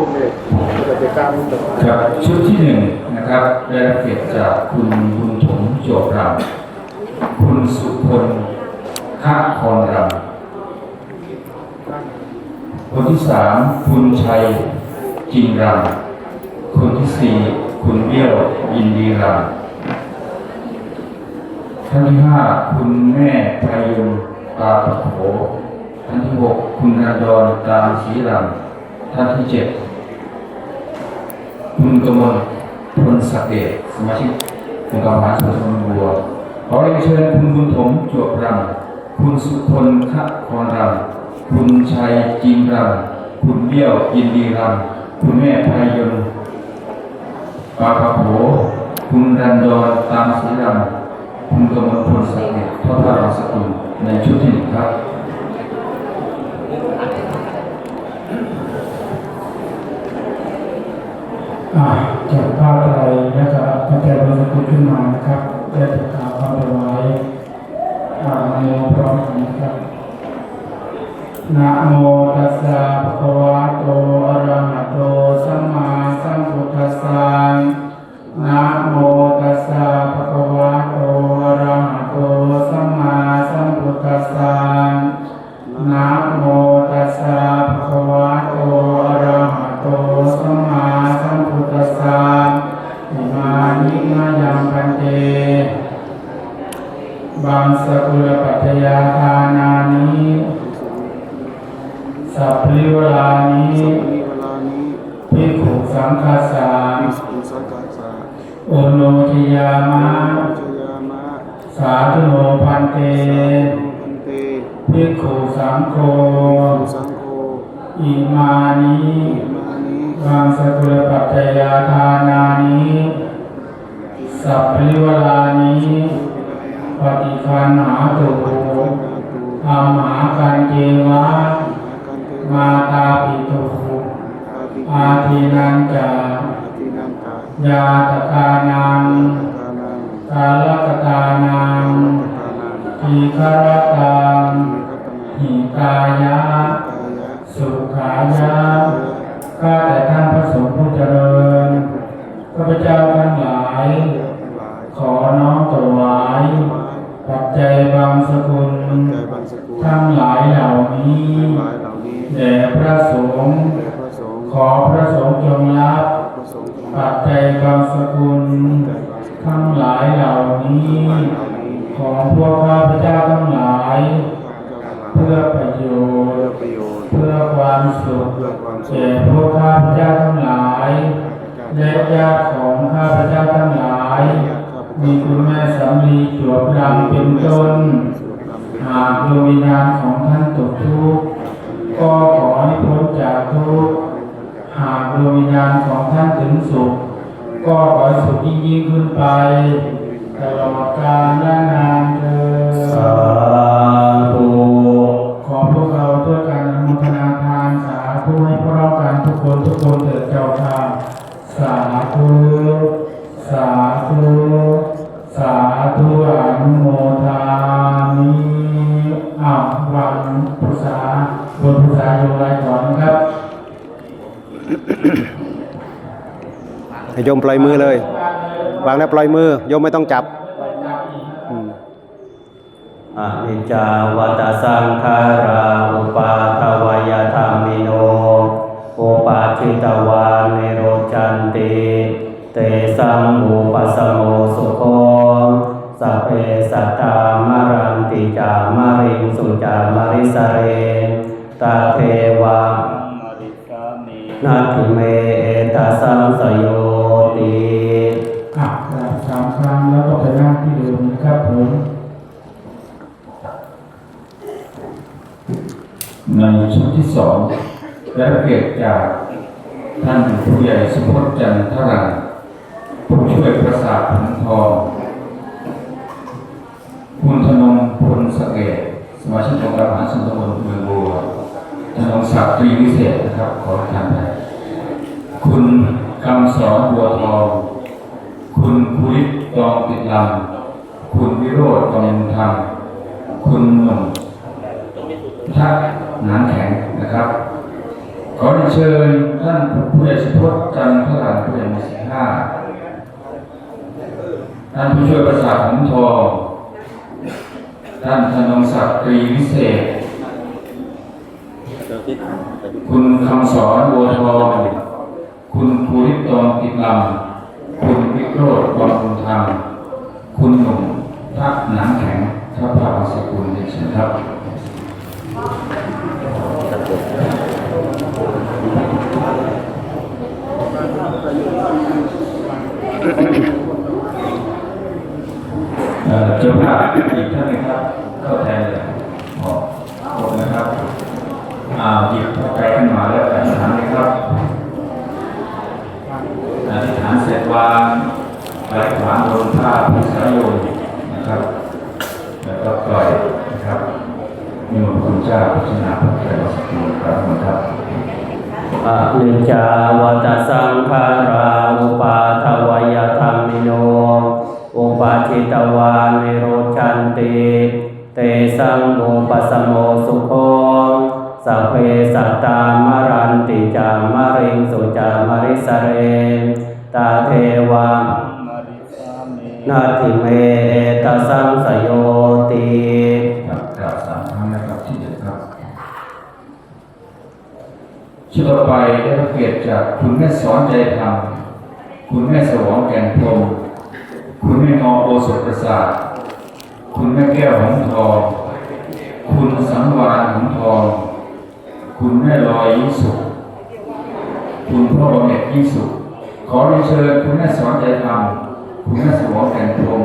คุณเอกกิจกรรมครับชุดที่หนึ่งนะครับได้รับเกียรติจากคุณบุญถมโจบรำคุณสุพลข้าคอนรำคนที่สามคุณชัยจินรำคนที่สี่คุณเบี้ยวยินดีรำท่านที่ห้าคุณแม่พายุงตาปะโขท่านที่หกคุณนาดอนตามศรีรำท่านที่เจ็ด คุณกมลพลศักดิ์เดชสมาชิกองค์การมหาส่วนบัวขอเรียนเชิญคุณบุญถมจวบรำคุณสุพลขะคอนรำคุณชัยจิมรำคุณเบี้ยวยินดีรำคุณแม่พายนปาปะโขคุณรันดอนตามศรีรำคุณกมลพลศักดิ์เดชทอดพระรางสกุลในชุดที่หนึ่งครับ อ่าจากภาพอะไรนะครับพระเจ้าบรมคุณขึ้นมานะครับได้ประกาศความเป็นไว้อ่าโมพร้อมกันนะครับนะโมตัสสะ บางสกุลปัจยาทานานิสัพพิวลานิมีเพิขุสังคาสามีสังกัสสะโอโนทิยามะชยาสาธุโนพันเตพันเตพิกขุสังโฆอิมานิมานิบางสกุลปัจยาทานานิสัพพิวลานิ ปฏิคันหาตุธรรมหากันเจวะมาตาปิตุอาทินันจายาตกานังกาลกตานังทีฆรตังหิกายะ สุขายะข้าแต่ท่านพระสงฆ์ผู้เจริญข้าพเจ้าทั้งหลาย ขอน้อมถวาย ปัจจัยบางสกุลใจบันสกุลทั้งหลายเหล่านี้ทั้งหลายเหล่านี้แด่พระสงฆ์แด่พระสงฆ์ขอพระสงฆ์จงรับพระสงฆ์ทั้งหปัลาจยจัยบางสกุลใจบันสกุล ทั้งหลายเหล่านี้เหล่านี้ ของพวกข้าพเจ้าทั้งหลายข้าพเจ้าทั้งหลายเพื่อประโยชเพื่อน์ประโยชน์เพื่อความสุขเพื่อความสุขแก่พวกข้าพเจ้าทั้งหลายและญาติของข้าพเจ้าทั้งหลาย มีคุณแม่สามีจวบรำเป็นต้น หากดวงวิญญาณของท่านตกทุกข์ก็ขอให้พ้นจากทุกข์หากดวงวิญญาณของท่านถึงสุข ก็ขอให้สุขยิ่งยิ่งขึ้นไปตลอดกาลและนานเถิดสาธุ โยมปล่อยมือเลย วางแล้วปล่อยมือ โยมไม่ต้องจับอืมอนิจจาวัตสังขาราอุปาทวยธรรมิโนอุปาทิตวานิโรจันติเตสังอุปสมโมสุโคสัพเพสัตตามรันติจามริงสุจามริสเรตาเทวานาทิเมเอตสังสโย ครั้งแล้วก็ไปนั่งที่เดิมนะครับผมในชุดที่สองได้เกียรติจากท่านผู้ใหญ่สุพจน์จันทรันผู้ช่วยประสาทผนทองคุณธนงพลสเกตสมาชิกองค์การมหาส่วนตบลเมืองบัวธนงศักดิ์ตรีวิเศษนะครับขอทานไปคุณคำสอนบัวทอง คุณคุยจองติดลำคุณวิโรธกองธรรมคุณหนุ่มทักนัำแข็งนะครับ ขอเชิญท่านผู้ใหญ่สุพจน์จันทร์พระหลานผู้ใหญ่มสิบห้าท่านผู้ช่วยประสาทหงทองท่านธนงศักดิ์ตรีวิเศษ คุณคำสอนบัวทองคุณภูริตองติดลำ คุณวิโรธวังคุณธรรมคุณหนุ่มทักหนังแข็งทัพพาวสกุลเดชครับเจ้าภาพอีกท่านหนึงครับ เข้าแทนเลยขอบคุณนะครับ อ่าหยิบไกลขึ้นมาแล้วอธิษฐานเลยครับอธิษฐานเสร็จ วางไหลขวางบนผ้าพิสายโยนนะครับ แล้วก็ปล่อยนะครับนิมนต์คุณเจ้าพัฒนาพระไตรสักดิ์ครับขอบคุณครับอะนิจาวัตสังขาราอุปาทวยธรรมิโน อุปาทิตวานิโรชันติเตสังโมปัสสโมสุโคสัพเพสัตตามรันติจามริงสุจามริสเร ตาเทวานาทิเมตสังสโยติครับกราบสามครั้งนะครับที่เด็ดครับชื่อต่อไปได้รับเกียรติจากคุณแม่สอนใจธรรมคุณแม่สวองแก่นพรมคุณแม่งอโอสถประสาทคุณแม่แก้วหงทองคุณสังวานหงทองคุณแม่ลอยยิ่งสุข คุณพ่อเหน็จยิ่งสุข ขอเรียนเชิญคุณแม่สอนใจธรรม คุณแม่สวองแก่นพรม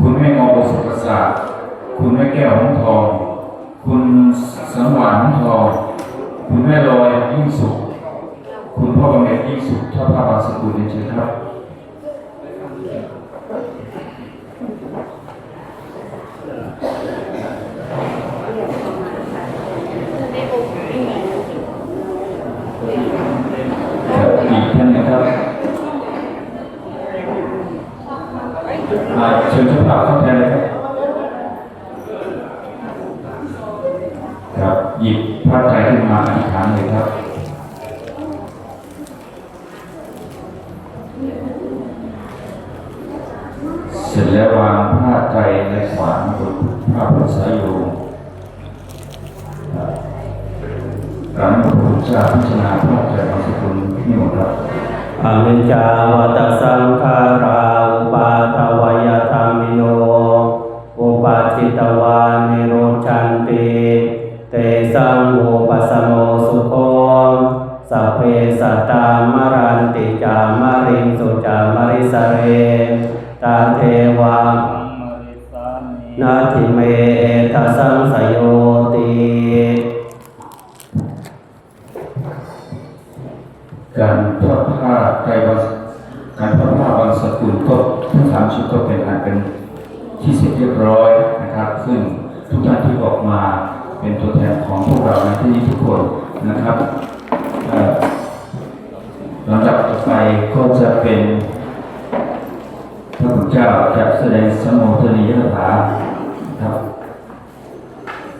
คุณแม่งอโอสุประสาทคุณแม่แก้วหงทอง คุณสังวานหงทอง คุณแม่ลอยยิ่งสุข คุณพ่อกำเนิดยิ่งสุขท่าพระบางสกุลเรียนเชิญครับอีกท่านหนึงครับอ่า เชิญเจ้าภาพเข้าแทนเลยครับ หยิบพระไตรขึ้นมาอธิษฐานเลยครับเสร็จแล้ววางผ้าไตรในขวางบนผ้าพุทธสายโยมครับกรารพระพุทธเจ้าพิจารณาพระไตรมาสกุลนี่หมดครับอนิจาวัตสังขารา ปาทวยธรรมิโนอุปาทิตวานิโรชันติเตสังโมปัสสโมสุโคสัพเพสัตตามรันติจามริงสุจามริสเรตาเทวานาทิเมเอตสังสโย ชุดก็เป็นอันเป็นที่เสร็จเรียบร้อยนะครับ ซึ่งทุกท่านที่ออกมาเป็นตัวแทนของพวกเราในที่นี้ทุกคนนะครับหลำดับต่อไปก็จะเป็นพระพุทธเจ้าจะแสดงสมโภชนียถา